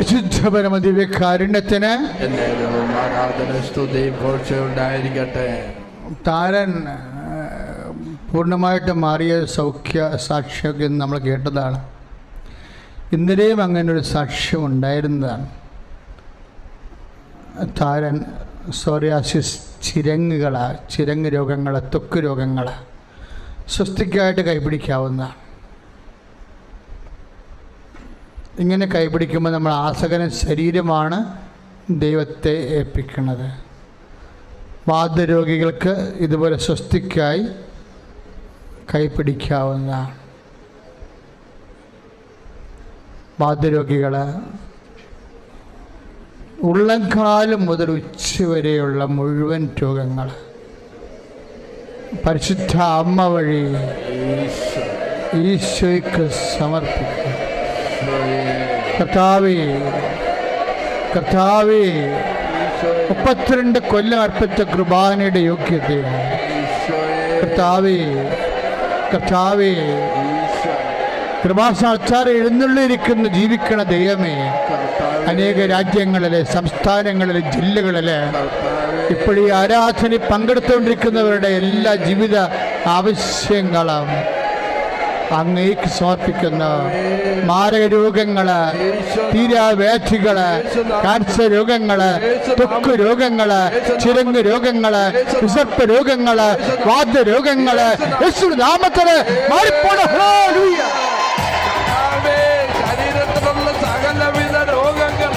പരിശുദ്ധ പരമദിവ്യ കാരുണ്യത്തിന് എന്നേരവും ആരാധന സ്തുതി പോഴ്ച ഉണ്ടായിരിക്കട്ടെ. താരൻ പൂർണമായിട്ട് മാറിയ സൗഖ്യ സാക്ഷ്യമൊക്കെ നമ്മൾ കേട്ടതാണ്. ഇന്നലെയും അങ്ങനെ ഒരു സാക്ഷ്യം ഉണ്ടായിരുന്നതാണ്. താരൻ സോറിയാസിസ് ചിരങ്ങുകളാണ് ചിരങ്ങ് രോഗങ്ങൾ തൊക്ക് രോഗങ്ങൾ സ്വസ്തിക്കായിട്ട് കൈപിടിക്കാവുന്നതാണ്. ഇങ്ങനെ കൈപിടിക്കുമ്പോൾ നമ്മൾ ആസകന ശരീരമാണ് ദൈവത്തെ ഏൽപ്പിക്കുന്നത്. വാദരോഗികൾക്ക് ഇതുപോലെ സ്വസ്തിക്കായി കൈപിടിക്കാവുന്നതാണ്. വാദരോഗികൾ ഉള്ളംകാലം മുതൽ ഉച്ചവരെയുള്ള മുഴുവൻ രോഗങ്ങൾ പരിശുദ്ധ അമ്മ വഴി ഈശോ ഈശോയ്ക്ക് സമർപ്പിക്കും ഈശോയെ കർത്താവേ കർത്താവേ മുപ്പത്തിരണ്ട് കൊല്ലം അർപ്പിച്ച കൃപാനയുടെ യോഗ്യതയാണ് കർത്താവേ കർത്താവേ ഈശോ കൃപാസാക്ഷാർ എഴുന്നള്ളിയിരിക്കുന്ന ജീവിക്കണ ദൈവമേ. അനേക രാജ്യങ്ങളിലെ സംസ്ഥാനങ്ങളിലെ ജില്ലകളിലെ ഇപ്പോഴീ ആരാധന പങ്കെടുത്തുകൊണ്ടിരിക്കുന്നവരുടെ എല്ലാ ജീവിത ആവശ്യങ്ങളും അങ്ങേക്ക് സമർപ്പിക്കുന്ന മാരക രോഗങ്ങൾ തീരാവേധികൾ കാൻസർ രോഗങ്ങൾ തൊക്ക് രോഗങ്ങൾ ചിരങ്ങ് രോഗങ്ങൾ വിസർപ്പ രോഗങ്ങൾ വാദരോഗങ്ങൾ യേശു നാമത്തിൽ മാറിപ്പോണ. ശരീരത്തിലുള്ള സകലവിധ രോഗങ്ങൾ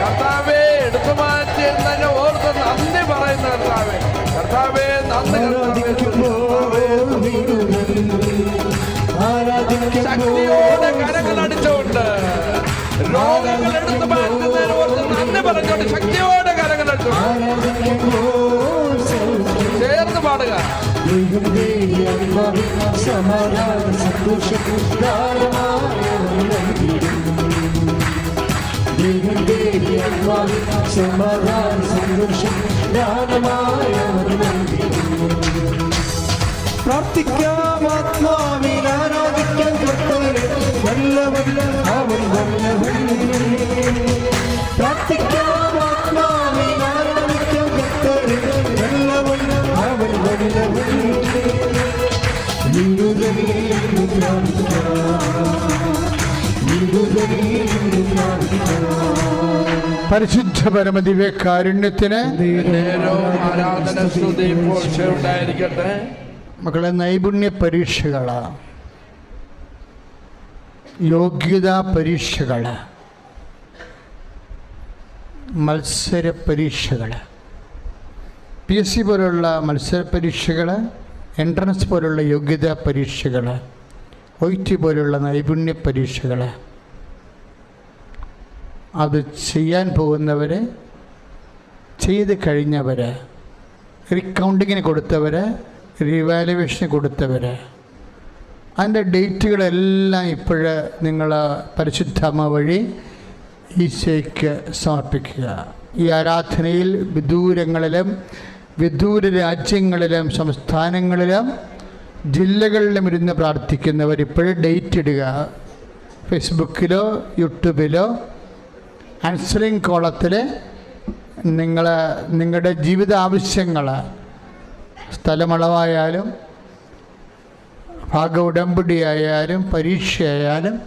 കർത്താവേ എടുത്തു മാറ്റിയെന്നെ ഓർത്ത് നന്ദി പറയുന്ന കർത്താവേ. കർത്താവേ നന്ദി രോഗങ്ങൾ എടുത്തു മാറ്റുന്നതിന് ഓർത്ത് നന്ദി പറഞ്ഞുകൊണ്ട് ശക്തിയോടെ അടിച്ചുകൊണ്ട് ചേർന്ന് പാടുക സമാധാന സന്തോഷം ദാനമായ പ്രാർത്ഥിക്കാം ആത്മാവിൽ ആരാധിക്കാൻ കർത്താവേ. വല്ലവൻ പരിശുദ്ധ പരമദിവ്യ കാരുണ്യത്തിന് മക്കളെ നൈപുണ്യ പരീക്ഷകള യോഗ്യതാ പരീക്ഷകൾ മത്സര പരീക്ഷകൾ പി എസ് സി പോലുള്ള മത്സര പരീക്ഷകൾ എൻട്രൻസ് പോലുള്ള യോഗ്യതാ പരീക്ഷകൾ ഒ ടി പോലുള്ള നൈപുണ്യ പരീക്ഷകൾ അത് ചെയ്യാൻ പോകുന്നവർ ചെയ്ത് കഴിഞ്ഞവർ റിക്കൗണ്ടിങ്ങിന് കൊടുത്തവർ റിവാലുവേഷന് കൊടുത്തവർ അതിന്റെ ഡേറ്റുകളെല്ലാം ഇപ്പോൾ നിങ്ങൾ പരിശുദ്ധമ്മ വഴി ഈശോയ്ക്ക് സമർപ്പിക്കുക. ഈ ആരാധനയിൽ വിദൂരങ്ങളിലും വിദൂര രാജ്യങ്ങളിലും സംസ്ഥാനങ്ങളിലും ജില്ലകളിലും ഇരുന്ന് പ്രാർത്ഥിക്കുന്നവർ ഇപ്പോഴും ഡേറ്റ് ഇടുക. ഫേസ്ബുക്കിലോ യൂട്യൂബിലോ ആൻസറിങ് കോളത്തിൽ നിങ്ങൾ നിങ്ങളുടെ ജീവിത ആവശ്യങ്ങൾ സ്ഥലമളവായാലും ഭാഗ ഉടമ്പടി ആയാലും പരീക്ഷയായാലും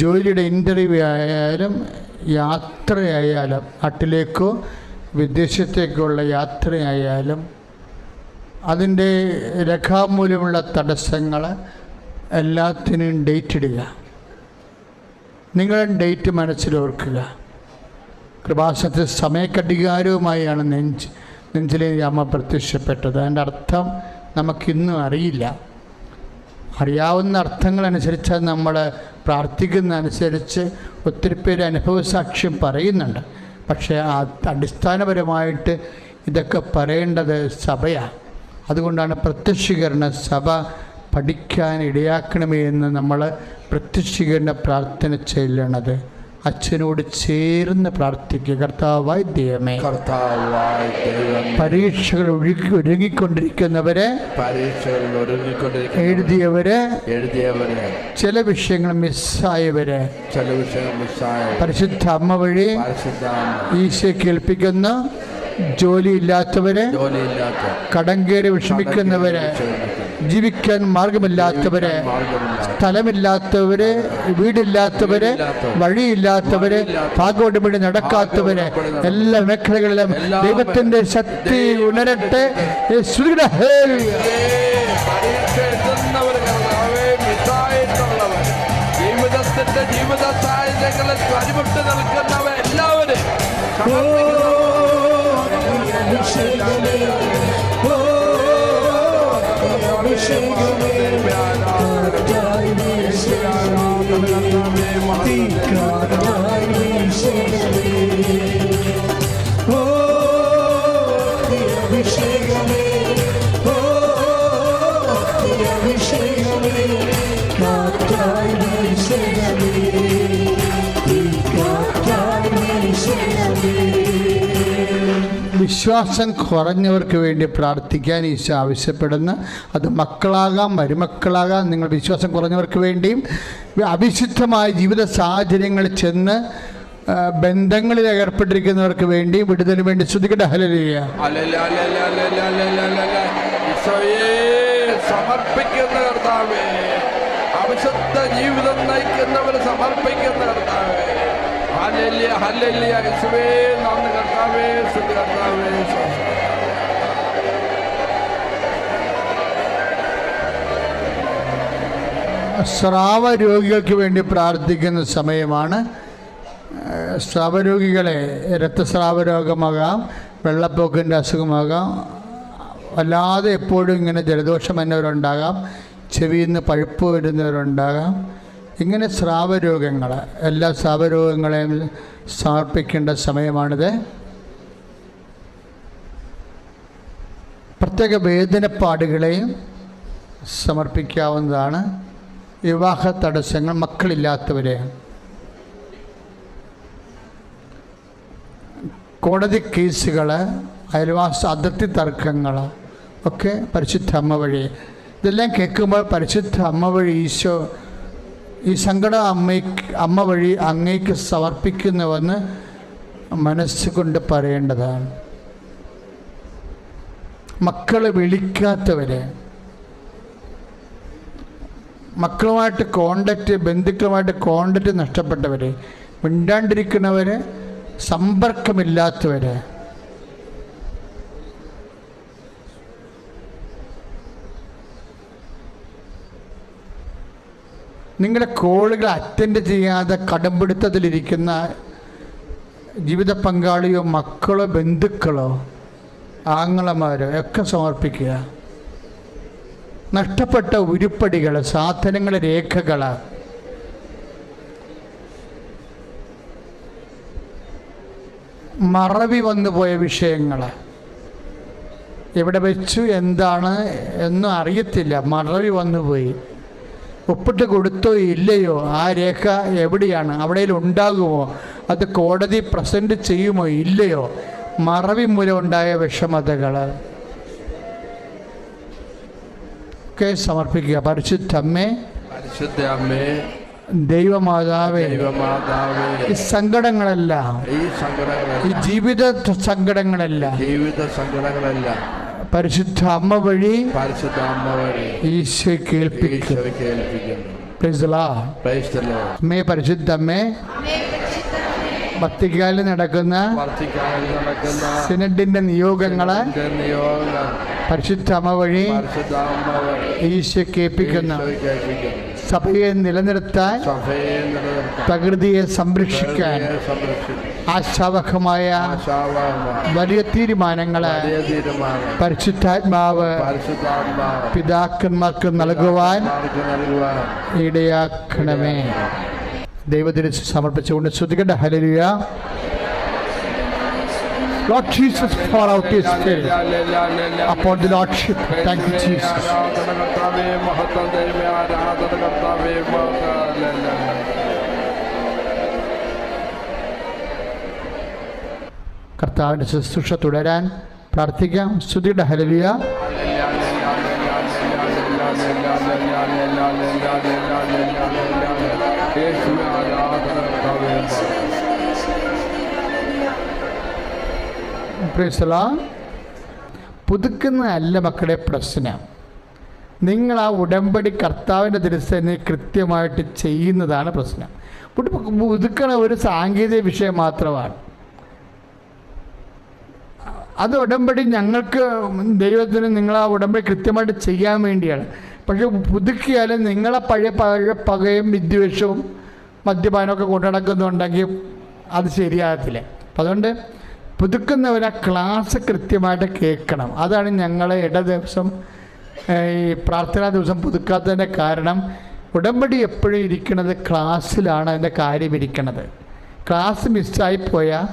ജോലിയുടെ ഇന്റർവ്യൂ ആയാലും യാത്രയായാലും നാട്ടിലേക്കോ വിദേശത്തേക്കുള്ള യാത്രയായാലും അതിന്റെ രേഖാമൂലമുള്ള തടസ്സങ്ങൾ എല്ലാത്തിനും ഡേറ്റ് ഇടുക. നിങ്ങളുടെ ഡേറ്റ് മനസ്സിലോർക്കുക. കൃപാസനത്തിൽ സമയക്കടികാരവുമായാണ് നെഞ്ച് നെഞ്ചിലെ അമ്മ പ്രത്യക്ഷപ്പെട്ടത്. അതിന്റെ അർത്ഥം നമുക്കിന്നും അറിയില്ല. അറിയാവുന്ന അർത്ഥങ്ങളനുസരിച്ച് നമ്മൾ പ്രാർത്ഥിക്കുന്ന അനുസരിച്ച് ഒത്തിരി പേര് അനുഭവ സാക്ഷ്യം പറയുന്നുണ്ട്. പക്ഷേ അടിസ്ഥാനപരമായിട്ട് ഇതൊക്കെ പറയേണ്ടത് സഭയാണ്. അതുകൊണ്ടാണ് പ്രത്യക്ഷീകരണ സഭ പഠിക്കാൻ ഇടയാക്കണമേ എന്ന് നമ്മൾ പ്രത്യക്ഷീകരണ പ്രാർത്ഥന ചെല്ലണത്. അച്ഛനോട് ചേർന്ന് പ്രാർത്ഥിക്കുക. കർത്താവായി ദൈവമേ കർത്താവായ പരീക്ഷകൾ ഒഴുകി ഒരുങ്ങിക്കൊണ്ടിരിക്കുന്നവരെ ഒരുങ്ങിക്കൊണ്ടിരിക്കുന്ന എഴുതിയവരെ എഴുതിയവരെ. ചില വിഷയങ്ങൾ മിസ്സായവരെ. ചില വിഷയങ്ങൾ മിസ്സായ പരിശുദ്ധ അമ്മ വഴി ഈശയെ ഈശോ കേൾപ്പിക്കുന്ന ജോലിയില്ലാത്തവരെ ജോലിയില്ലാത്ത കടം കയറി വിഷമിക്കുന്നവരെ. ജീവിക്കാൻ മാർഗമില്ലാത്തവര് സ്ഥലമില്ലാത്തവര് വീടില്ലാത്തവര് വഴിയില്ലാത്തവര് ഭാഗോട്ട് വേണ്ടി നടക്കാത്തവര് എല്ലാ മേഖലകളിലും ദൈവത്തിന്റെ ശക്തി ഉണരട്ടെ. ജീവിത സാഹചര്യങ്ങളിൽ പരിമിട്ട് നിൽക്കുന്നവ വിശ്വാസം കുറഞ്ഞവർക്ക് വേണ്ടി പ്രാർത്ഥിക്കാൻ ഈശോ ആവശ്യപ്പെടുന്ന. അത് മക്കളാകാം മരുമക്കളാകാം. നിങ്ങൾ വിശ്വാസം കുറഞ്ഞവർക്ക് വേണ്ടിയും അവിശുദ്ധമായ ജീവിത സാഹചര്യങ്ങളിൽ ചെന്ന് ബന്ധങ്ങളിൽ ഏർപ്പെട്ടിരിക്കുന്നവർക്ക് വേണ്ടി വിടുതലിന് വേണ്ടി ശ്രദ്ധിക്കട്ടെ ഹലലിയ സമർപ്പിക്കുന്ന കർത്താവേ അവിശുദ്ധ ജീവിതം നയിക്കുന്നവർ സമർപ്പിക്കുന്ന കർത്താവേ. Hallelujah, hallelujah. യേശുവേ നന്ദി കർത്താവേ സ്തുതി കർത്താവേ. സ്രാവ രോഗികൾക്ക് വേണ്ടി പ്രാർത്ഥിക്കുന്ന സമയമാണ് സ്രാവരോഗികളെ രക്തസ്രാവ രോഗമാകാം വെള്ളപ്പൊക്കിന്റെ അസുഖമാകാം അല്ലാതെ എപ്പോഴും ഇങ്ങനെ ജലദോഷം എന്നവരുണ്ടാകാം ചെവിയിൽ നിന്ന് പഴുപ്പ് വരുന്നവരുണ്ടാകാം ഇങ്ങനെ സ്രാവരോഗങ്ങൾ എല്ലാ സ്രാവരോഗങ്ങളെയും സമർപ്പിക്കേണ്ട സമയമാണിത്. പ്രത്യേക വേദനപ്പാടുകളെയും സമർപ്പിക്കാവുന്നതാണ്. വിവാഹ തടസ്സങ്ങൾ മക്കളില്ലാത്തവരെ. കോടതി കേസുകൾ അയൽവാസ അതിർത്തി തർക്കങ്ങൾ ഒക്കെ പരിശുദ്ധ അമ്മ വഴി. ഇതെല്ലാം കേൾക്കുമ്പോൾ പരിശുദ്ധ അമ്മ വഴി ഈശോ ഈ സങ്കട അമ്മയ്ക്ക് അമ്മ വഴി അങ്ങേക്ക് സമർപ്പിക്കുന്നുവെന്ന് മനസ്സുകൊണ്ട് പറയേണ്ടതാണ്. മക്കളെ വിളിക്കാത്തവരെ മക്കളുമായിട്ട് കോണ്ടാക്റ്റ് ബന്ധുക്കളുമായിട്ട് കോണ്ടാക്റ്റ് നഷ്ടപ്പെട്ടവരെ മിണ്ടാണ്ടിരിക്കുന്നവരെ സമ്പർക്കമില്ലാത്തവരെ നിങ്ങളുടെ കോളുകൾ അറ്റൻഡ് ചെയ്യാതെ കടമ്പിടുത്തത്തിലിരിക്കുന്ന ജീവിത പങ്കാളിയോ മക്കളോ ബന്ധുക്കളോ ആങ്ങളമാരോ ഒക്കെ സമർപ്പിക്കുക. നഷ്ടപ്പെട്ട ഉരുപ്പടികൾ സാധനങ്ങൾ രേഖകൾ. മറവി വന്നു പോയ വിഷയങ്ങൾ. എവിടെ വെച്ചു എന്താണ് എന്നും അറിയത്തില്ല. മറവി വന്നു പോയി. ഒപ്പിട്ട് കൊടുത്തോ ഇല്ലയോ? ആ രേഖ എവിടെയാണ്? അവിടെ ഉണ്ടാകുമോ? അത് കോടതി പ്രസന്റ് ചെയ്യുമോ ഇല്ലയോ? മറവി മൂലം ഉണ്ടായ വിഷമതകൾ. ഒക്കെ സമർപ്പിക്കുക. പരിശുദ്ധമ്മേ പരിശുദ്ധ അമ്മേ ദൈവമാതാവേ ഈ സങ്കടങ്ങളെല്ലാം ഈ ഈ സങ്കടങ്ങളെല്ലാം ജീവിത സങ്കടങ്ങളെല്ലാം ജീവിത സങ്കടങ്ങളെല്ലാം പരിശുദ്ധ അമ്മ വഴി പരിശുദ്ധ അമ്മ വഴി ഈശോ കേൾപ്പിക്കും അമ്മേ പരിശുദ്ധ അമ്മേ ഭക്തികാലിൽ നടക്കുന്ന സിനഡിന്റെ നിയോഗങ്ങളെ പരിശുദ്ധ അമ്മ വഴി ഈശോ കേൾപ്പിക്കുന്നു. സഭയെ നിലനിർത്താൻ പ്രകൃതിയെ സംരക്ഷിക്കാൻ ആശാവഹമായ വലിയ തീരുമാനങ്ങളെ വലിയ തീരുമാനം പരിശുദ്ധാത്മാവ് പിതാക്കന്മാർക്ക് നൽകുവാൻ ഇടയാക്കണമേ ദൈവത്തിന് സമർപ്പിച്ചുകൊണ്ട് ശ്രുതികണ്ട ഹലലിയ Lord Jesus, pour out His favor upon the Lordship. Thank you, Jesus. കർത്താവിൻ്റെ ശുശ്രൂഷ തുടരാൻ പ്രാർത്ഥിക്കാം സ്തുതിയുടെ ഹലലിയ പ്രിയസല പുതുക്കുന്നതല്ല മക്കളെ പ്രശ്നം. നിങ്ങൾ ആ ഉടമ്പടി കർത്താവിന്റെ ദിവസം കൃത്യമായിട്ട് ചെയ്യുന്നതാണ് പ്രശ്നം. പുതു- പുതുക്കണ ഒരു സാങ്കേതിക വിഷയം മാത്രമാണ്. അത് ഉടമ്പടി ഞങ്ങൾക്ക് ദൈവത്തിന് നിങ്ങൾ ആ ഉടമ്പടി കൃത്യമായിട്ട് ചെയ്യാൻ വേണ്ടിയാണ്. പക്ഷെ പുതുക്കിയാലും നിങ്ങളെ പഴയ പഴയ പകയും വിദ്വേഷവും മദ്യപാനമൊക്കെ കൊണ്ടു നടക്കുന്നുണ്ടെങ്കിൽ അത് ശരിയാകത്തില്ല. അതുകൊണ്ട് പുതുക്കുന്നവരെ ക്ലാസ് കൃത്യമായിട്ട് കേൾക്കണം. അതാണ് ഞങ്ങൾ ഇട ദിവസം ഈ പ്രാർത്ഥനാ ദിവസം പുതുക്കാത്തതിന്റെ കാരണം. ഉടമ്പടി എപ്പോഴും ഇരിക്കുന്നത് ക്ലാസ്സിലാണ് അതിന്റെ കാര്യം ഇരിക്കുന്നത്. ക്ലാസ് മിസ്സായി പോയാൽ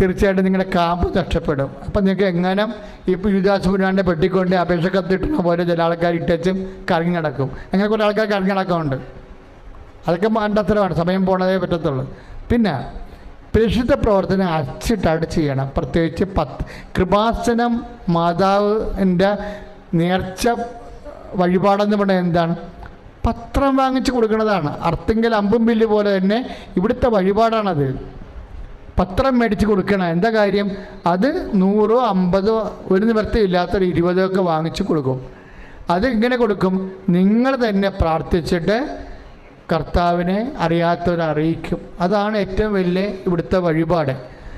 തീർച്ചയായിട്ടും നിങ്ങളുടെ കാമ്പ് നഷ്ടപ്പെടും. അപ്പം നിങ്ങൾക്ക് എങ്ങനെ ഇപ്പോൾ യുവദാസ് മുരാന്റെ പെട്ടിക്കൊണ്ട് അപേക്ഷ കത്തിട്ടുന്ന പോലെ ചില ആൾക്കാർ ഇട്ടും കറങ്ങി നടക്കും. അങ്ങനെ കുറേ ആൾക്കാർ കറങ്ങി നടക്കാറുണ്ട്. അതൊക്കെ മണ്ടത്തരമാണ്. സമയം പോണതേ പറ്റത്തുള്ളൂ. പിന്നെ പരിശുദ്ധ പ്രവർത്തനം അച്ചിട്ടായിട്ട് ചെയ്യണം. പ്രത്യേകിച്ച് പത്ത് കൃപാസനം മാതാവിന്റെ നേർച്ച വഴിപാടെന്ന് പറഞ്ഞാൽ എന്താണ്? പത്രം വാങ്ങിച്ചു കൊടുക്കുന്നതാണ്. അർത്തിങ്കൽ അമ്പും ബില്ല് പോലെ തന്നെ ഇവിടുത്തെ വഴിപാടാണത്. പത്രം മേടിച്ച് കൊടുക്കണം. എന്താ കാര്യം? അത് നൂറോ അമ്പതോ ഒരു നിവൃത്തിയില്ലാത്തൊരു ഇരുപതോ ഒക്കെ വാങ്ങിച്ചു കൊടുക്കും. അത് ഇങ്ങനെ കൊടുക്കും? നിങ്ങൾ തന്നെ പ്രാർത്ഥിച്ചിട്ട് കർത്താവിനെ അറിയാത്തവരറിയിക്കും അതാണ് ഏറ്റവും വലിയ ഇവിടുത്തെ വഴിപാട്.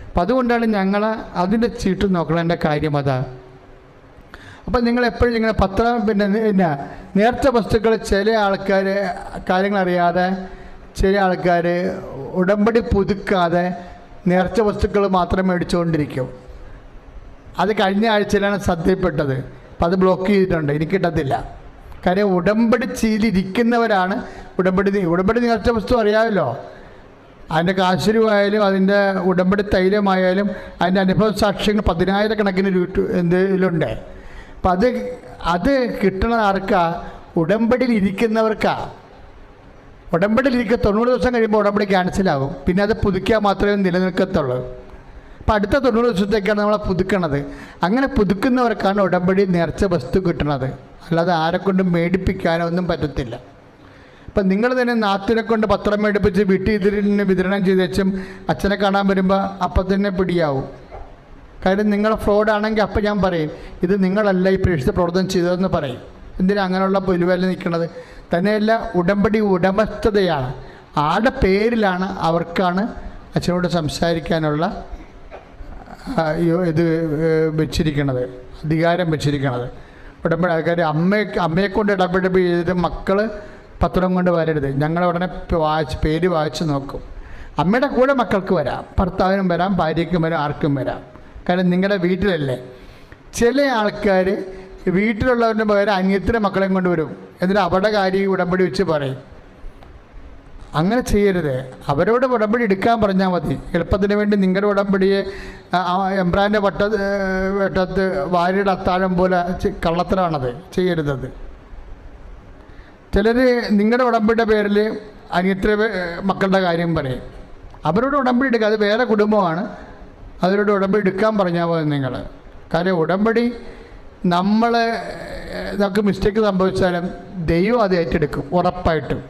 അപ്പം അതുകൊണ്ടാണ് ഞങ്ങൾ അതിന്റെ ചീട്ട് നോക്കണതിന്റെ കാര്യം അതാ. അപ്പം നിങ്ങൾ എപ്പോഴും ഇങ്ങനെ പത്രം പിന്നെ പിന്നെ നേർച്ച വസ്തുക്കൾ ചില ആൾക്കാർ കാര്യങ്ങൾ അറിയാതെ ചില ആൾക്കാർ ഉടമ്പടി പുതുക്കാതെ നേർച്ച വസ്തുക്കൾ മാത്രം മേടിച്ചുകൊണ്ടിരിക്കും. അത് കഴിഞ്ഞ ആഴ്ചയിലാണ് ശ്രദ്ധയിൽപ്പെട്ടത് അപ്പം അത് ബ്ലോക്ക് ചെയ്തിട്ടുണ്ട്. എനിക്ക് കിട്ടത്തില്ല. കാര്യം ഉടമ്പടി ചീലിരിക്കുന്നവരാണ് ഉടമ്പടി ഉടമ്പടി നേർച്ച വസ്തു അറിയാമല്ലോ. അതിന്റെ കാശുരുവായാലും അതിന്റെ ഉടമ്പടി തൈലമായാലും അതിന്റെ അനുഭവ സാക്ഷ്യങ്ങൾ പതിനായിരക്കണക്കിന് എന്തെങ്കിലുണ്ട് അപ്പം അത് അത് കിട്ടണ ആർക്കാ? ഉടമ്പടിയിൽ ഇരിക്കുന്നവർക്കാ ഉടമ്പടിയിൽ ഇരിക്കുക തൊണ്ണൂറ് ദിവസം കഴിയുമ്പോൾ ഉടമ്പടി ക്യാൻസലാകും പിന്നെ അത് പുതുക്കിയാൽ മാത്രമേ നിലനിൽക്കത്തുള്ളൂ. അപ്പം അടുത്ത തൊണ്ണൂറ് ദിവസത്തേക്കാണ് നമ്മളെ പുതുക്കണത്. അങ്ങനെ പുതുക്കുന്നവർക്കാണ് ഉടമ്പടി നേർച്ച വസ്തു കിട്ടുന്നത് അല്ലാതെ ആരെക്കൊണ്ടും മേടിപ്പിക്കാനോ ഒന്നും പറ്റത്തില്ല. അപ്പം നിങ്ങൾ തന്നെ നാത്തിനെ കൊണ്ട് പത്രം മേടിപ്പിച്ച് വീട്ടിൽ ഇതിന് വിതരണം ചെയ്ത് വെച്ചും അച്ഛനെ കാണാൻ വരുമ്പോൾ അപ്പം തന്നെ പിടിയാവും. കാര്യം നിങ്ങൾ ഫ്രോഡ് ആണെങ്കിൽ അപ്പം ഞാൻ പറയും ഇത് നിങ്ങളല്ല ഈ പ്രേക്ഷിത പ്രവർത്തനം ചെയ്തതെന്ന് പറയും. എന്തിനാ അങ്ങനെയുള്ള പുലുവല്ല നിൽക്കുന്നത്? തന്നെയല്ല ഉടമ്പടി ഉടമസ്ഥതയാണ്. ആടെ പേരിലാണ് അവർക്കാണ് അച്ഛനോട് സംസാരിക്കാനുള്ള ഇത് വെച്ചിരിക്കണത് അധികാരം വെച്ചിരിക്കണത്. ഉടമ്പടി ആൾക്കാർ അമ്മയെ അമ്മയെ കൊണ്ട് ചെയ്തിട്ട് മക്കൾ പത്രം കൊണ്ട് വരരുത്. ഞങ്ങൾ ഉടനെ വായിച്ച് പേര് വായിച്ച് നോക്കും. അമ്മയുടെ കൂടെ മക്കൾക്ക് വരാം. ഭർത്താവിനും വരാം ഭാര്യയ്ക്കും വരാം ആർക്കും വരാം. കാരണം നിങ്ങളുടെ വീട്ടിലല്ലേ? ചില ആൾക്കാർ വീട്ടിലുള്ളവരുടെ പകരം അന്യത്തിന്റെ മക്കളെയും കൊണ്ടുവരും എന്നിട്ട് അവരുടെ കാര്യം ഉടമ്പടി വെച്ച് പറയും. അങ്ങനെ ചെയ്യരുത്. അവരോട് ഉടമ്പടി എടുക്കാൻ പറഞ്ഞാൽ മതി. എളുപ്പത്തിന് വേണ്ടി നിങ്ങളുടെ ഉടമ്പടിയെ എംബ്രാന്റെ വട്ട വെട്ടത്ത് വാരിയുടെ അത്താഴം പോലെ കള്ളത്തരാണത് ചെയ്യരുതത് ചിലർ നിങ്ങളുടെ ഉടമ്പടിയുടെ പേരിൽ അനിയത്ര മക്കളുടെ കാര്യം പറയും. അവരോട് ഉടമ്പടി എടുക്കുക അത് വേറെ കുടുംബമാണ്. അവരോട് ഉടമ്പടി എടുക്കാൻ പറഞ്ഞാൽ മതി നിങ്ങൾ കാര്യം ഉടമ്പടി നമ്മൾ നമുക്ക് മിസ്റ്റേക്ക് സംഭവിച്ചാലും ദൈവം അത് ഏറ്റെടുക്കും ഉറപ്പായിട്ടും.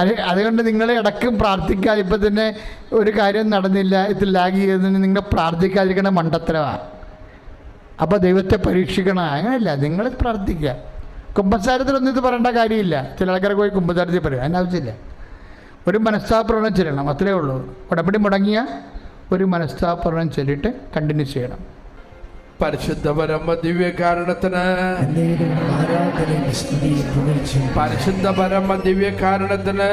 അത് അതുകൊണ്ട് നിങ്ങൾ ഇടയ്ക്കും പ്രാർത്ഥിക്കാതെ ഇപ്പം തന്നെ ഒരു കാര്യം നടന്നില്ല ഇത് ലാഗ് ചെയ്തതിന് നിങ്ങൾ പ്രാർത്ഥിക്കാതിരിക്കണ മണ്ടത്തരമാണ് അപ്പോൾ ദൈവത്തെ പരീക്ഷിക്കണം അങ്ങനെയല്ല നിങ്ങൾ പ്രാർത്ഥിക്കുക കുമ്പസാരത്തിലൊന്നും ഇത് പറയേണ്ട കാര്യമില്ല. ചില ആൾക്കാർ പോയി കുമ്പസാരത്തിൽ പറയും. അതിന്റെ ആവശ്യമില്ല. ഒരു മനസ്താപ്രണം ചെല്ലണം. അത്രേ ഉള്ളൂ. ഉടമ്പടി മുടങ്ങിയ ഒരു മനസ്താപ്രണം ചൊല്ലിട്ട് കണ്ടിന്യൂ ചെയ്യണം. പരിശുദ്ധ പരമ ദിവ്യ കാരണത്തിന് പരിശുദ്ധ പരമ ദിവ്യ കാരണത്തിന്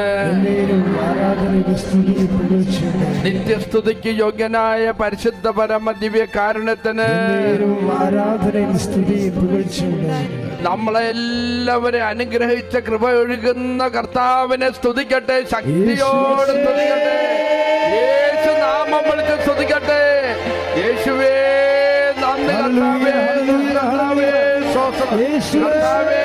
നിത്യസ്തുതിക്ക് യോഗ്യനായ പരിശുദ്ധ പരമ ദിവ്യ കാരണത്തിന് ആരാധനയും സ്തുതിയും നമ്മളെ എല്ലാവരെയും അനുഗ്രഹിച്ച കൃപ ഒഴുകുന്ന കർത്താവിനെ സ്തുതിക്കട്ടെ ശക്തിയോട് സ്തുതിക്കട്ടെ. യേശു നാമം വിളിച്ച് സ്തുതിക്കട്ടെ. യേശുവേ നന്ദി കർത്താവേ നന്ദി കർത്താവേ. കർത്താവേ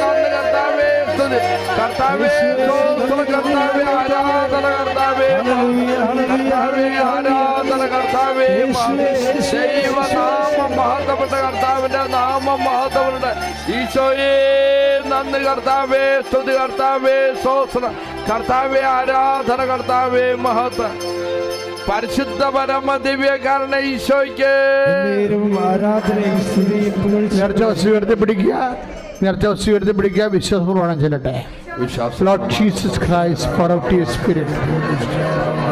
നന്ദി കർത്താവേ സ്തുതി. കർത്താവേ സ്തോത്രം കർത്താവേ ആരാധന കർത്താവേ. കർത്താവേ ആരാധന കർത്താവേ ദൈവനാമം മഹത്വപ്പെട്ട കർത്താവിന്റെ നാമം മഹത്വപ്പെട്ട ഈശോയെ നന്ദി കർത്താവേ സ്തുതി കർത്താവേ സോസ്ര കർത്താവേ ആരാധന കർത്താവേ മഹത്വ. പരിശുദ്ധ പരമ ദിവ്യകാരണ ഈശോയ്ക്ക്. നേർച്ച വസ്തു ഉയർത്തി പിടിക്കുക. നേർച്ച വസ്തു ഉയർത്തി പിടിക്കുക. വിശ്വാസപൂർവം ചെല്ലട്ടെ. വിശ്വാസം. Lord Jesus Christ pour out your spirit.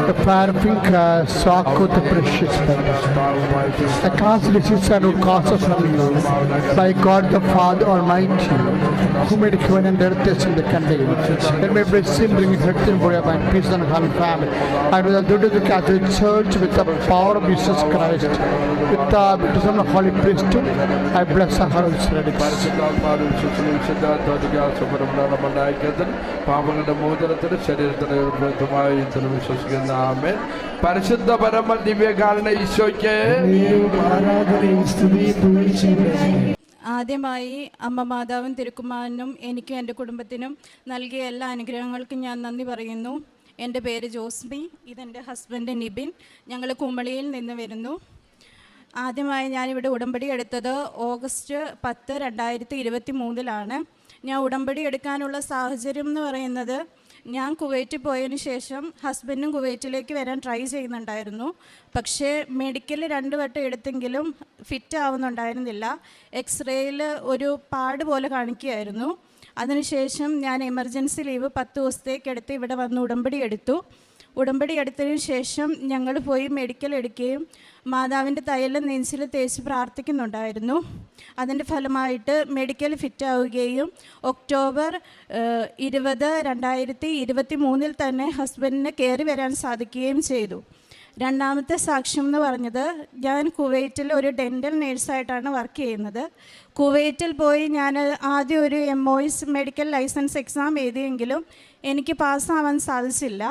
The fire of pink uh, sock with the precious blood. I cast disease and would cause us from you. By God the Father Almighty, who made heaven and earth is in the container. Let me bless him, bring health and for and peace and harm family. And with the duty of the Catholic Church, with the power of Jesus Christ, with the baptism of the Holy Priesthood, I bless our house relics. പരിശുദ്ധാത്മാവിനും ശുശ്രൂഷിതാത്മണ്ടായിക്കത്തിൽ പാപങ്ങളുടെ മോചനത്തിന് ശരീരത്തിന് ബന്ധമായി വിശ്വസിക്കുന്ന ആമേൻ. പരിശുദ്ധ പരമ ദിവ്യകാരണ ഈശോയ്ക്ക്. ആദ്യമായി അമ്മ മാതാവും തിരുക്കുമാരനും എനിക്കും എന്റെ കുടുംബത്തിനും നൽകിയ എല്ലാ അനുഗ്രഹങ്ങൾക്കും ഞാൻ നന്ദി പറയുന്നു. എന്റെ പേര് ജോസ്മി ഇതെന്റെ ഹസ്ബൻഡ് നിബിൻ. ഞങ്ങൾ കുമളിയിൽ നിന്ന് വരുന്നു. ആദ്യമായി ഞാനിവിടെ ഉടമ്പടി എടുത്തത് ഓഗസ്റ്റ് പത്ത് രണ്ടായിരത്തി ഇരുപത്തി മൂന്നിലാണ് ഞാൻ ഉടമ്പടി എടുക്കാനുള്ള സാഹചര്യം എന്ന് പറയുന്നത് ഞാൻ കുവൈറ്റിൽ പോയതിന് ശേഷം ഹസ്ബൻഡും കുവൈറ്റിലേക്ക് വരാൻ ട്രൈ ചെയ്യുന്നുണ്ടായിരുന്നു. പക്ഷേ മെഡിക്കൽ രണ്ട് വട്ടം എടുത്തെങ്കിലും ഫിറ്റ് ആവുന്നുണ്ടായിരുന്നില്ല. എക്സ്റേയിൽ ഒരു പാട് പോലെ കാണിക്കുകയായിരുന്നു. അതിനുശേഷം ഞാൻ എമർജൻസി ലീവ് പത്ത് ദിവസത്തേക്ക് എടുത്ത് ഇവിടെ വന്ന് ഉടമ്പടി എടുത്തു. ഉടമ്പടി എടുത്തതിന് ശേഷം ഞങ്ങൾ പോയി മെഡിക്കൽ എടുക്കുകയും മാതാവിന്റെ തൈലം നെഞ്ചിൽ തേച്ച് പ്രാർത്ഥിക്കുന്നുണ്ടായിരുന്നു. അതിന്റെ ഫലമായിട്ട് മെഡിക്കൽ ഫിറ്റ് ആവുകയും ഒക്ടോബർ ഇരുപത് രണ്ടായിരത്തി ഇരുപത്തി മൂന്നിൽ തന്നെ ഹസ്ബൻഡിന് കയറി വരാൻ സാധിക്കുകയും ചെയ്തു. രണ്ടാമത്തെ സാക്ഷ്യം എന്ന് പറഞ്ഞത് ഞാൻ കുവൈറ്റിൽ ഒരു ഡെന്റൽ നേഴ്സായിട്ടാണ് വർക്ക് ചെയ്യുന്നത്. കുവൈറ്റിൽ പോയി ഞാൻ ആദ്യം ഒരു എം മെഡിക്കൽ ലൈസൻസ് എക്സാം എഴുതിയെങ്കിലും എനിക്ക് പാസ്സാവാൻ സാധിച്ചില്ല.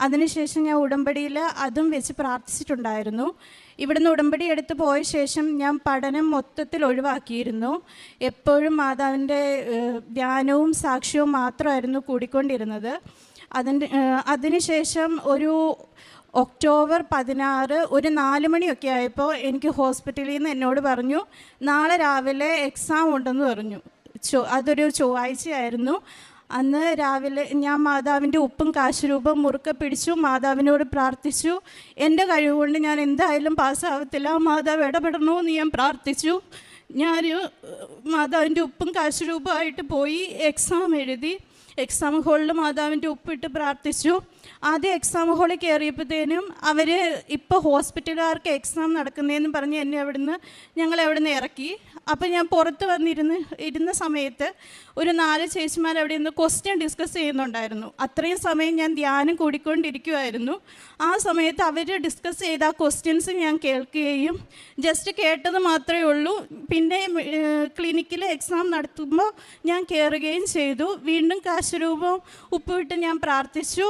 അതിനുശേഷം ഞാൻ ഉടമ്പടിയിൽ അതും വെച്ച് പ്രാർത്ഥിച്ചിട്ടുണ്ടായിരുന്നു. ഇവിടുന്ന് ഉടമ്പടി എടുത്ത് പോയ ശേഷം ഞാൻ പഠനം മൊത്തത്തിൽ ഒഴിവാക്കിയിരുന്നു. എപ്പോഴും മാതാവിന്റെ ധ്യാനവും സാക്ഷ്യവും മാത്രമായിരുന്നു കൂടിക്കൊണ്ടിരുന്നത്. അതിന്റെ അതിനുശേഷം ഒരു ഒക്ടോബർ പതിനാറ് ഒരു നാല് മണിയൊക്കെ ആയപ്പോൾ എനിക്ക് ഹോസ്പിറ്റലിൽ നിന്ന് എന്നോട് പറഞ്ഞു നാളെ രാവിലെ എക്സാം ഉണ്ടെന്ന് പറഞ്ഞു. ചൊ അതൊരു ചൊവ്വാഴ്ചയായിരുന്നു. അന്ന് രാവിലെ ഞാൻ മാതാവിന്റെ ഉപ്പും കാശുരൂപം മുറുക്കെ പിടിച്ചു മാതാവിനോട് പ്രാർത്ഥിച്ചു. എന്റെ കഴിവുകൊണ്ട് ഞാൻ എന്തായാലും പാസ്സാവത്തില്ല. മാതാവ് ഇടപെടണമെന്ന് ഞാൻ പ്രാർത്ഥിച്ചു. ഞാൻ മാതാവിന്റെ ഉപ്പും കാശുരൂപമായിട്ട് പോയി എക്സാം എഴുതി. എക്സാം ഹോളിൽ മാതാവിന്റെ ഉപ്പിട്ട് പ്രാർത്ഥിച്ചു. ആദ്യം എക്സാം ഹോളിൽ കയറിയപ്പോഴത്തേനും അവർ ഇപ്പോൾ ഹോസ്പിറ്റലുകാർക്ക് എക്സാം നടക്കുന്നതെന്ന് പറഞ്ഞ് എന്നെ അവിടുന്ന് ഞങ്ങൾ അവിടുന്ന് ഇറക്കി. അപ്പോൾ ഞാൻ പുറത്ത് വന്നിരുന്ന് ഇരുന്ന സമയത്ത് ഒരു നാല് ചേച്ചിമാർ അവിടെ നിന്ന് ക്വസ്റ്റ്യൻ ഡിസ്കസ് ചെയ്യുന്നുണ്ടായിരുന്നു. അത്രയും സമയം ഞാൻ ധ്യാനം കൂടിക്കൊണ്ടിരിക്കുമായിരുന്നു ആ സമയത്ത് അവർ ഡിസ്കസ് ചെയ്ത ആ ക്വസ്റ്റ്യൻസ് ഞാൻ കേൾക്കുകയും ജസ്റ്റ് കേട്ടത് മാത്രമേ ഉള്ളൂ. പിന്നെ ക്ലിനിക്കിൽ എക്സാം നടത്തുമ്പോൾ ഞാൻ കയറുകയും ചെയ്തു. വീണ്ടും കാശുരൂപം ഉപ്പുവിട്ട് ഞാൻ പ്രാർത്ഥിച്ചു.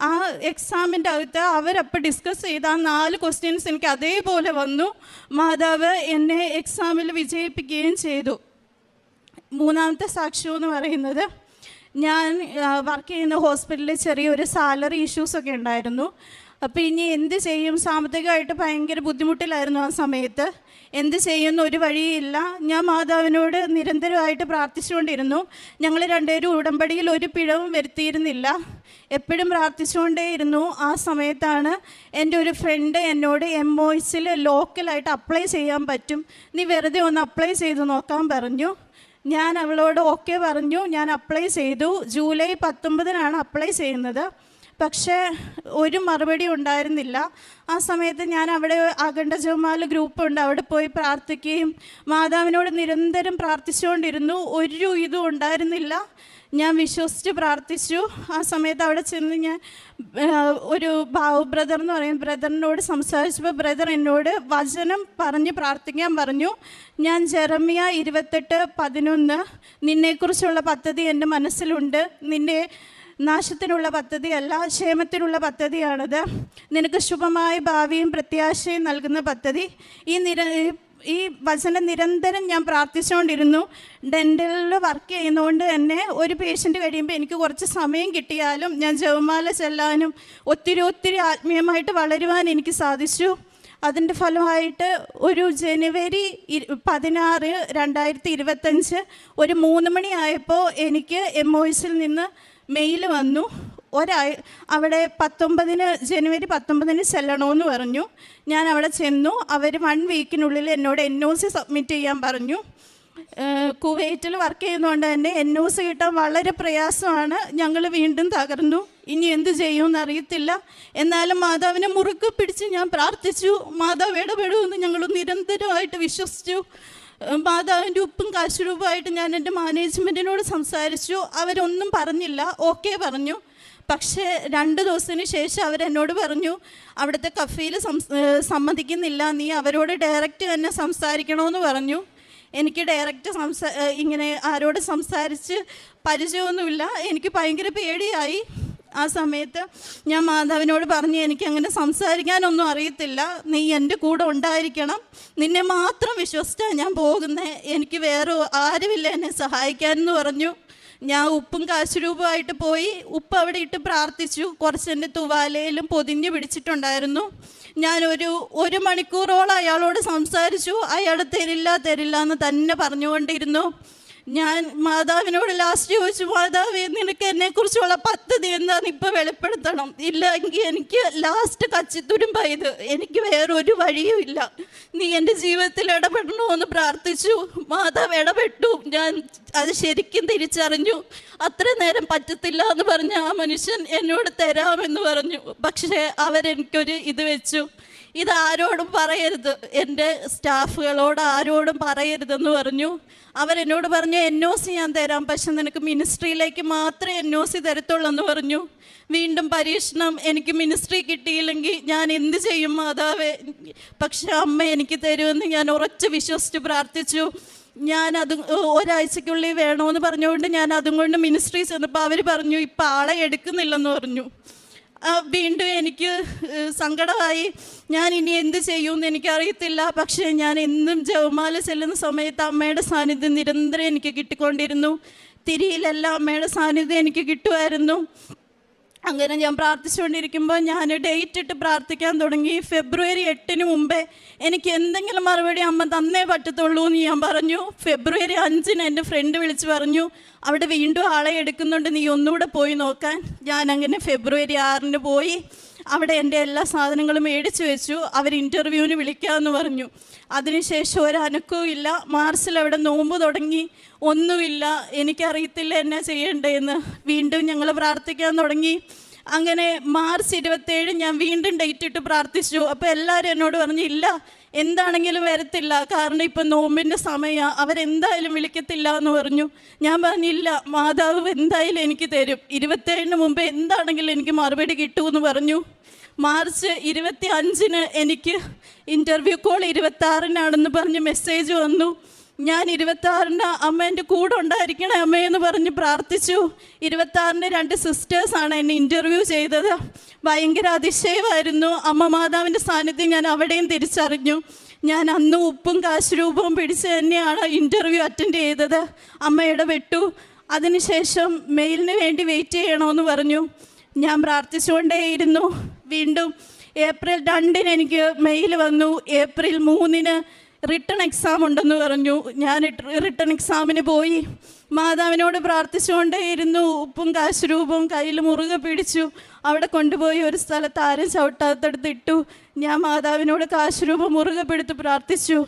ആ എക്സാമിന്റെ അകത്ത് അവരപ്പോൾ ഡിസ്കസ് ചെയ്ത ആ നാല് ക്വസ്റ്റ്യൻസ് എനിക്ക് അതേപോലെ വന്നു. മാതാവ് എന്നെ എക്സാമിൽ വിജയിപ്പിക്കുകയും ചെയ്തു. മൂന്നാമത്തെ സാക്ഷ്യം എന്ന് പറയുന്നത് ഞാൻ വർക്ക് ചെയ്യുന്ന ഹോസ്പിറ്റലിൽ ചെറിയൊരു സാലറി ഇഷ്യൂസൊക്കെ ഉണ്ടായിരുന്നു. അപ്പോൾ ഇനി എന്ത് ചെയ്യും? സാമ്പത്തികമായിട്ട് ഭയങ്കര ബുദ്ധിമുട്ടിലായിരുന്നു ആ സമയത്ത്. എന്ത് ചെയ്യുന്ന ഒരു വഴിയില്ല. ഞാൻ മാതാവിനോട് നിരന്തരമായിട്ട് പ്രാർത്ഥിച്ചുകൊണ്ടിരുന്നു. ഞങ്ങൾ രണ്ടുപേരും ഉടമ്പടിയിൽ ഒരു പിഴവും വരുത്തിയിരുന്നില്ല. എപ്പോഴും പ്രാർത്ഥിച്ചുകൊണ്ടേയിരുന്നു. ആ സമയത്താണ് എന്റെ ഒരു ഫ്രണ്ട് എന്നോട് എം ഒയ്സിൽ ലോക്കലായിട്ട് അപ്ലൈ ചെയ്യാൻ പറ്റും. നീ വെറുതെ ഒന്ന് അപ്ലൈ ചെയ്ത് നോക്കാൻ പറഞ്ഞു. ഞാൻ അവളോട് ഓക്കെ പറഞ്ഞു. ഞാൻ അപ്ലൈ ചെയ്തു. ജൂലൈ പത്തൊമ്പതിനാണ് അപ്ലൈ ചെയ്യുന്നത്. പക്ഷേ ഒരു മറുപടി ഉണ്ടായിരുന്നില്ല. ആ സമയത്ത് ഞാൻ അവിടെ അഖണ്ഡ ജമാൽ ഗ്രൂപ്പുണ്ട്. അവിടെ പോയി പ്രാർത്ഥിക്കുകയും മാതാവിനോട് നിരന്തരം പ്രാർത്ഥിച്ചുകൊണ്ടിരുന്നു. ഒരു ഇതും ഉണ്ടായിരുന്നില്ല. ഞാൻ വിശ്വസിച്ച് പ്രാർത്ഥിച്ചു. ആ സമയത്ത് അവിടെ ചെന്ന് ഞാൻ ഒരു ബാബു ബ്രദർ എന്ന് പറയും ബ്രദറിനോട് സംസാരിച്ചപ്പോൾ ബ്രദർ എന്നോട് വചനം പറഞ്ഞ് പ്രാർത്ഥിക്കാൻ പറഞ്ഞു. ഞാൻ ജെറമിയ ഇരുപത്തെട്ട് പതിനൊന്ന് നിന്നെക്കുറിച്ചുള്ള പദ്ധതി എന്റെ മനസ്സിലുണ്ട്. നിന്നെ നാശത്തിനുള്ള പദ്ധതിയല്ല ക്ഷേമത്തിനുള്ള പദ്ധതിയാണത്. നിനക്ക് ശുഭമായ ഭാവിയും പ്രത്യാശയും നൽകുന്ന പദ്ധതി. ഈ നിര ഈ വചനം നിരന്തരം ഞാൻ പ്രാർത്ഥിച്ചുകൊണ്ടിരുന്നു. ഡെന്റലിൽ വർക്ക് ചെയ്യുന്നതുകൊണ്ട് തന്നെ ഒരു പേഷ്യന്റ് കഴിയുമ്പോൾ എനിക്ക് കുറച്ച് സമയം കിട്ടിയാലും ഞാൻ ജവമാല ചെല്ലാനും ഒത്തിരി ഒത്തിരി ആത്മീയമായിട്ട് വളരുവാൻ എനിക്ക് സാധിച്ചു. അതിന്റെ ഫലമായിട്ട് ഒരു ജനുവരി പതിനാറ് രണ്ടായിരത്തി ഇരുപത്തഞ്ച് ഒരു മൂന്ന് മണിയായപ്പോൾ എനിക്ക് എം ഒ നിന്ന് മെയിൽ വന്നു. ഒരാ അവിടെ പത്തൊമ്പതിന് ജനുവരി പത്തൊമ്പതിന് ചെല്ലണമെന്ന് പറഞ്ഞു. ഞാൻ അവിടെ ചെന്നു. അവർ വൺ വീക്കിനുള്ളിൽ എന്നോട് എൻ ഒ സി സബ്മിറ്റ് ചെയ്യാൻ പറഞ്ഞു. കുവൈറ്റിൽ വർക്ക് ചെയ്യുന്നതുകൊണ്ട് തന്നെ എൻ ഒ സി കിട്ടാൻ വളരെ പ്രയാസമാണ്. ഞങ്ങൾ വീണ്ടും തകർന്നു. ഇനി എന്ത് ചെയ്യുമെന്ന് അറിയത്തില്ല. എന്നാലും മാതാവിനെ മുറുക്ക് പിടിച്ച് ഞാൻ പ്രാർത്ഥിച്ചു. മാതാവ് ഇടപെടുമെന്ന് ഞങ്ങൾ നിരന്തരമായിട്ട് വിശ്വസിച്ചു. മാതാവിന്റെ ഉപ്പും കാശുരൂപമായിട്ട് ഞാൻ എന്റെ മാനേജ്മെന്റിനോട് സംസാരിച്ചു. അവരൊന്നും പറഞ്ഞില്ല. ഓക്കെ പറഞ്ഞു. പക്ഷേ രണ്ട് ദിവസത്തിന് ശേഷം അവരെന്നോട് പറഞ്ഞു അവിടുത്തെ കഫയിൽ സമ്മതിക്കുന്നില്ല. നീ അവരോട് ഡയറക്റ്റ് തന്നെ സംസാരിക്കണമെന്ന് പറഞ്ഞു. എനിക്ക് ഡയറക്റ്റ് സംസാ ഇങ്ങനെ ആരോട് സംസാരിച്ച് പരിചയമൊന്നുമില്ല. എനിക്ക് ഭയങ്കര പേടിയായി. ആ സമയത്ത് ഞാൻ മാതാവിനോട് പറഞ്ഞു എനിക്ക് അങ്ങനെ സംസാരിക്കാനൊന്നും അറിയത്തില്ല. നീ എന്റെ കൂടെ ഉണ്ടായിരിക്കണം. നിന്നെ മാത്രം വിശ്വസിച്ചാണ് ഞാൻ പോകുന്നത് എനിക്ക് വേറെ ആരുമില്ല എന്നെ സഹായിക്കാനെന്ന് പറഞ്ഞു. ഞാൻ ഉപ്പും കാശുരൂപമായിട്ട് പോയി. ഉപ്പ് അവിടെ ഇട്ട് പ്രാർത്ഥിച്ചു. കുറച്ച് എന്റെ തുവാലയിലും പൊതിഞ്ഞ് പിടിച്ചിട്ടുണ്ടായിരുന്നു. ഞാനൊരു ഒരു മണിക്കൂറോളം അയാളോട് സംസാരിച്ചു. അയാൾ തരില്ല തരില്ല എന്ന് തന്നെ പറഞ്ഞുകൊണ്ടിരുന്നു. ഞാൻ മാതാവിനോട് ലാസ്റ്റ് ചോദിച്ചു മാതാവ് നിനക്ക് എന്നെക്കുറിച്ചുള്ള പദ്ധതി എന്താന്ന് ഇപ്പം വെളിപ്പെടുത്തണം. ഇല്ലെങ്കിൽ എനിക്ക് ലാസ്റ്റ് കച്ചിത്തുരുമ്പായത് എനിക്ക് വേറൊരു വഴിയും ഇല്ല. നീ എന്റെ ജീവിതത്തിൽ ഇടപെടണമെന്ന് പ്രാർത്ഥിച്ചു. മാതാവ് ഇടപെട്ടു. ഞാൻ അത് ശരിക്കും തിരിച്ചറിഞ്ഞു. അത്ര നേരം പറ്റത്തില്ല എന്ന് പറഞ്ഞ ആ മനുഷ്യൻ എന്നോട് തരാമെന്ന് പറഞ്ഞു. പക്ഷേ അവരെനിക്കൊരു ഇത് വെച്ചു. ഇത് ആരോടും പറയരുത്. എന്റെ സ്റ്റാഫുകളോട് ആരോടും പറയരുതെന്ന് പറഞ്ഞു. അവരെന്നോട് പറഞ്ഞു എൻ ഒ സി ഞാൻ തരാം പക്ഷെ നിനക്ക് മിനിസ്ട്രിയിലേക്ക് മാത്രമേ എൻ ഒ സി തരത്തുള്ളൂ എന്ന് പറഞ്ഞു. വീണ്ടും പരീക്ഷണം എനിക്ക് മിനിസ്ട്രി കിട്ടിയില്ലെങ്കിൽ ഞാൻ എന്ത് ചെയ്യും മാതാവേ? പക്ഷെ അമ്മ എനിക്ക് തരുമെന്ന് ഞാൻ ഉറച്ച് വിശ്വസിച്ച് പ്രാർത്ഥിച്ചു. ഞാൻ അത് ഒരാഴ്ചക്കുള്ളിൽ വേണമെന്ന് പറഞ്ഞുകൊണ്ട് ഞാൻ അതും കൊണ്ട് മിനിസ്ട്രി ചെന്നപ്പോൾ അവർ പറഞ്ഞു ഇപ്പം ആളെ എടുക്കുന്നില്ലെന്ന് പറഞ്ഞു. വീണ്ടും എനിക്ക് സങ്കടമായി. ഞാൻ ഇനി എന്ത് ചെയ്യുമെന്ന് എനിക്കറിയത്തില്ല. പക്ഷേ ഞാൻ എന്നും ജവമാല ചെല്ലുന്ന സമയത്ത് അമ്മയുടെ സാന്നിധ്യം നിരന്തരം എനിക്ക് കിട്ടിക്കൊണ്ടിരുന്നു. തിരിയിലെല്ലാം അമ്മയുടെ സാന്നിധ്യം എനിക്ക് കിട്ടുമായിരുന്നു. അങ്ങനെ ഞാൻ പ്രാർത്ഥിച്ചുകൊണ്ടിരിക്കുമ്പോൾ ഞാൻ ഡേറ്റ് ഇട്ട് പ്രാർത്ഥിക്കാൻ തുടങ്ങി. ഫെബ്രുവരി എട്ടിന് മുമ്പേ എനിക്ക് എന്തെങ്കിലും മറുപടി അമ്മ തന്നേ പറ്റത്തുള്ളൂ എന്ന് ഞാൻ പറഞ്ഞു. ഫെബ്രുവരി അഞ്ചിന് എന്റെ ഫ്രണ്ട് വിളിച്ച് പറഞ്ഞു അവിടെ വീണ്ടും ആളെ എടുക്കുന്നുണ്ട് നീ ഒന്നുകൂടെ പോയി നോക്കാൻ. ഞാൻ അങ്ങനെ ഫെബ്രുവരി ആറിന് പോയി. അവിടെ എന്റെ എല്ലാ സാധനങ്ങളും മേടിച്ചു വെച്ചു. അവർ ഇന്റർവ്യൂവിന് വിളിക്കാമെന്ന് പറഞ്ഞു. അതിനുശേഷം ഒരു അനക്കവും ഇല്ല. മാർച്ചിൽ അവിടെ നോമ്പ് തുടങ്ങി. ഒന്നുമില്ല. എനിക്കറിയത്തില്ല എന്നാ ചെയ്യേണ്ടതെന്ന്. വീണ്ടും ഞങ്ങൾ പ്രാർത്ഥിക്കാൻ തുടങ്ങി. അങ്ങനെ മാർച്ച് ഇരുപത്തേഴ് ഞാൻ വീണ്ടും ഡേറ്റ് ഇട്ട് പ്രാർത്ഥിച്ചു. അപ്പോൾ എല്ലാവരും എന്നോട് പറഞ്ഞു ഇല്ല എന്താണെങ്കിലും വരത്തില്ല. കാരണം ഇപ്പം നോമ്പിന്റെ സമയമാണ് അവരെന്തായാലും വിളിക്കത്തില്ല എന്ന് പറഞ്ഞു. ഞാൻ പറഞ്ഞില്ല മാതാവ് എന്തായാലും എനിക്ക് തരും. ഇരുപത്തേഴിന് മുമ്പ് എന്താണെങ്കിലും എനിക്ക് മറുപടി കിട്ടുമെന്ന് പറഞ്ഞു. മാർച്ച് ഇരുപത്തി അഞ്ചിന് എനിക്ക് ഇന്റർവ്യൂ കോൾ ഇരുപത്തി ആറിനാണെന്ന് പറഞ്ഞ് മെസ്സേജ് വന്നു. ഞാൻ ഇരുപത്തി ആറിന് അമ്മ എന്റെ കൂടെ ഉണ്ടായിരിക്കണേ അമ്മയെന്ന് പറഞ്ഞ് പ്രാർത്ഥിച്ചു. ഇരുപത്തി ആറിന് രണ്ട് സിസ്റ്റേഴ്സാണ് എന്നെ ഇന്റർവ്യൂ ചെയ്തത്. ഭയങ്കര അതിശയമായിരുന്നു. അമ്മ മാതാവിന്റെ സാന്നിധ്യം ഞാൻ അവിടെയും തിരിച്ചറിഞ്ഞു. ഞാൻ അന്ന് ഉപ്പും കാശുരൂപവും പിടിച്ച് തന്നെയാണ് ഇന്റർവ്യൂ അറ്റൻഡ് ചെയ്തത്. അമ്മ ഇടപെട്ടു. അതിനുശേഷം മെയിലിന് വേണ്ടി വെയിറ്റ് ചെയ്യണമെന്ന് പറഞ്ഞു. ഞാൻ പ്രാർത്ഥിച്ചുകൊണ്ടേയിരുന്നു. വീണ്ടും ഏപ്രിൽ രണ്ടിന് എനിക്ക് മെയിൽ വന്നു. ഏപ്രിൽ മൂന്നിന് റിട്ടേൺ എക്സാം ഉണ്ടെന്ന് പറഞ്ഞു. ഞാൻ റിട്ടേൺ എക്സാമിന് പോയി. മാതാവിനോട് പ്രാർത്ഥിച്ചുകൊണ്ടേയിരുന്നു. ഉപ്പും കാശുരൂപവും കയ്യിൽ മുറുകെ പിടിച്ചു. അവിടെ കൊണ്ടുപോയി ഒരു സ്ഥലത്ത് ആരും ചവിട്ടാത്തടുത്ത് ഇട്ടു. ഞാൻ മാതാവിനോട് കാശുരൂപം മുറുകെ പിടിച്ച് പ്രാർത്ഥിച്ചു.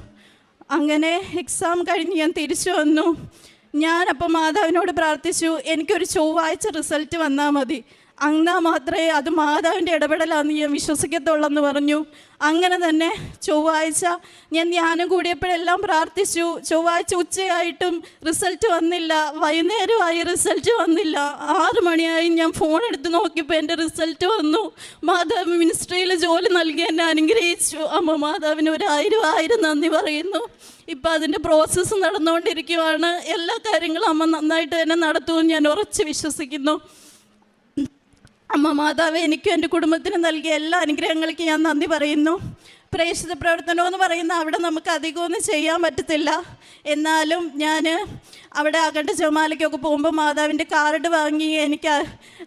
അങ്ങനെ എക്സാം കഴിഞ്ഞ് ഞാൻ തിരിച്ചു വന്നു. ഞാനപ്പോൾ മാതാവിനോട് പ്രാർത്ഥിച്ചു. എനിക്കൊരു ചൊവ്വാഴ്ച റിസൾട്ട് വന്നാൽ മതി. എന്നാൽ മാത്രമേ അത് മാതാവിന്റെ ഇടപെടലാന്ന് ഞാൻ വിശ്വസിക്കത്തുള്ളെന്ന് പറഞ്ഞു. അങ്ങനെ തന്നെ ചൊവ്വാഴ്ച ഞാൻ ധ്യാനം കൂടിയപ്പോഴെല്ലാം പ്രാർത്ഥിച്ചു. ചൊവ്വാഴ്ച ഉച്ചയായിട്ടും റിസൾട്ട് വന്നില്ല. വൈകുന്നേരമായി റിസൾട്ട് വന്നില്ല. ആറ് മണിയായി ഞാൻ ഫോൺ എടുത്ത് നോക്കിയപ്പോൾ എന്റെ റിസൾട്ട് വന്നു. മാതാവ് മിനിസ്ട്രിയിൽ ജോലി നൽകി എന്നെ അനുഗ്രഹിച്ചു. അമ്മ മാതാവിന് ഒരു ആയിരം ആയിരം നന്ദി പറയുന്നു. ഇപ്പം അതിന്റെ പ്രോസസ്സ് നടന്നുകൊണ്ടിരിക്കുവാണ്. എല്ലാ കാര്യങ്ങളും അമ്മ നന്നായിട്ട് തന്നെ നടത്തുമെന്ന് ഞാൻ ഉറച്ച് വിശ്വസിക്കുന്നു. അമ്മ മാതാവ് എനിക്കും എന്റെ കുടുംബത്തിന് നൽകിയ എല്ലാ അനുഗ്രഹങ്ങൾക്കും ഞാൻ നന്ദി പറയുന്നു. പ്രേക്ഷിത പ്രവർത്തനം എന്ന് പറയുന്ന അവിടെ നമുക്ക് അധികമൊന്നും ചെയ്യാൻ പറ്റത്തില്ല. എന്നാലും ഞാൻ അവിടെ അകണ്ട ചുമാലയ്ക്കൊക്കെ പോകുമ്പോൾ മാതാവിന്റെ കാർഡ് വാങ്ങി എനിക്ക്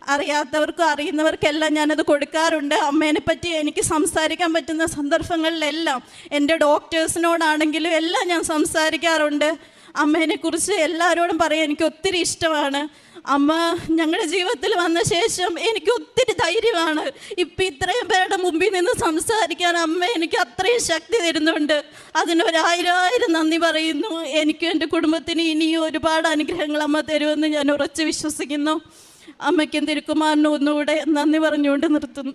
അറിയാത്തവർക്കും അറിയുന്നവർക്കെല്ലാം ഞാനത് കൊടുക്കാറുണ്ട്. അമ്മേനെ പറ്റി എനിക്ക് സംസാരിക്കാൻ പറ്റുന്ന സന്ദർഭങ്ങളിലെല്ലാം എന്റെ ഡോക്ടേഴ്സിനോടാണെങ്കിലും എല്ലാം ഞാൻ സംസാരിക്കാറുണ്ട്. അമ്മേനെക്കുറിച്ച് എല്ലാവരോടും പറയാൻ എനിക്ക് ഒത്തിരി ഇഷ്ടമാണ്. അമ്മ ഞങ്ങളുടെ ജീവിതത്തിൽ വന്ന ശേഷം എനിക്ക് ഒത്തിരി ധൈര്യമാണ്. ഇപ്പം ഇത്രയും പേരുടെ മുമ്പിൽ നിന്ന് സംസാരിക്കാൻ അമ്മ എനിക്ക് അത്രയും ശക്തി തരുന്നുണ്ട്. അതിനൊരായിരം നന്ദി പറയുന്നു. എനിക്കും എന്റെ കുടുംബത്തിന് ഇനിയും ഒരുപാട് അനുഗ്രഹങ്ങൾ അമ്മ തരുമെന്ന് ഞാൻ ഉറച്ച് വിശ്വസിക്കുന്നു. അമ്മയ്ക്കും തിരുക്കുമാറിനും ഒന്നുകൂടെ നന്ദി പറഞ്ഞുകൊണ്ട് നിർത്തുന്നു.